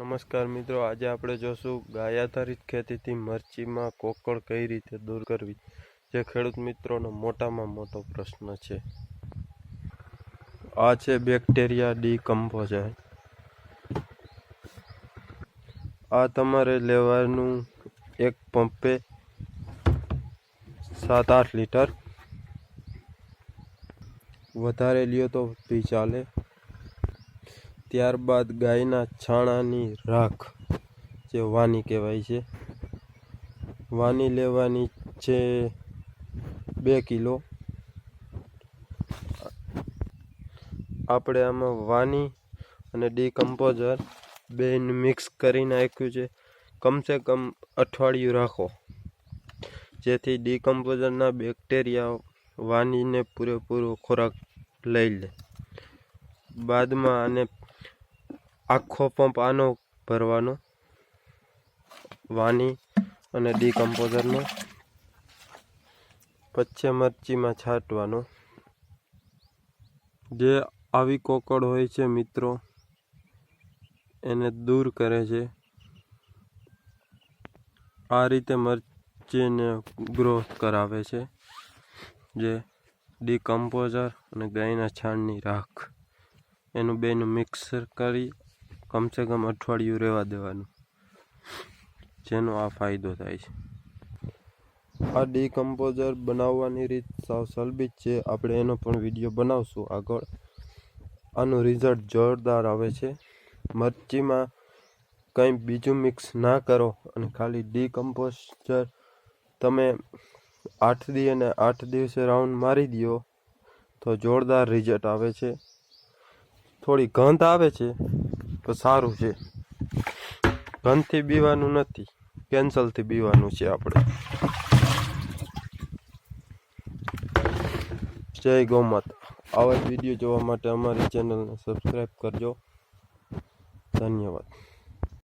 નમસ્કાર મિત્રો, આજે આપણે જોશું ગાય આધારિત ખેતીથી મરચીમાં કોકળ કઈ રીતે દૂર કરવી? જે ખેડૂત મિત્રોનો મોટામાં મોટો પ્રશ્ન છે. આ છે બેક્ટેરિયા ડી ડીકમ્પોઝર આ તમારે લેવાનું એક પંપે સાત આઠ લીટર. વધારે લ્યો તો બી ચાલે. ત્યારબાદ ગાયના છાણાની રાખ, જે વાની કહેવાય છે. વાની લેવાની છે બે કિલો. આપણે આમાં વાની અને ડીકમ્પોઝર બેને મિક્સ કરી નાખ્યું છે. કમસે કમ અઠવાડિયું રાખો. જેથી ડીકમ્પોઝરના બેક્ટેરિયા વાનીને પૂરેપૂરો ખોરાક લઈ લે. બાદમાં આને આખો પંપ આનો ભરવાનો, વાની અને ડીકમ્પોઝરનો પછી મરચીમાં છાંટવાનો. જે આવી કોકડ હોય છે મિત્રો, એને દૂર કરે છે. આ રીતે મરચીને ગ્રોથ કરાવે છે. જે ડીકમ્પોઝર અને ગાયના છાણની રાખ. એનું બેનું મિક્સર કરી કમસે કમ અઠવાડિયું રહેવા દેવાનું. જેનો આ ફાયદો થાય છે. આ ડીકમ્પોઝર બનાવવાની રીત સાવ સલબી છે. આપણે એનો પણ વીડિયો બનાવશું આગળ. આનું રિઝલ્ટ જોરદાર આવે છે. મરચીમાં કંઈ બીજું મિક્સ ના કરો અને ખાલી ડીકમ્પોઝર તમે આઠ દી અને આઠ દિવસે રાઉન્ડ મારી દો તો જોરદાર રિઝલ્ટ આવે છે. થોડી ગંધ આવે છે. તો સારું છે. ઘનથી બીવાનું નથી. કેન્સલથી બીવાનું છે આપણે. જય ગૌમાતા. આવા જ વીડિયો જોવા માટે અમારી ચેનલને સબસ્ક્રાઈબ કરજો. ધન્યવાદ.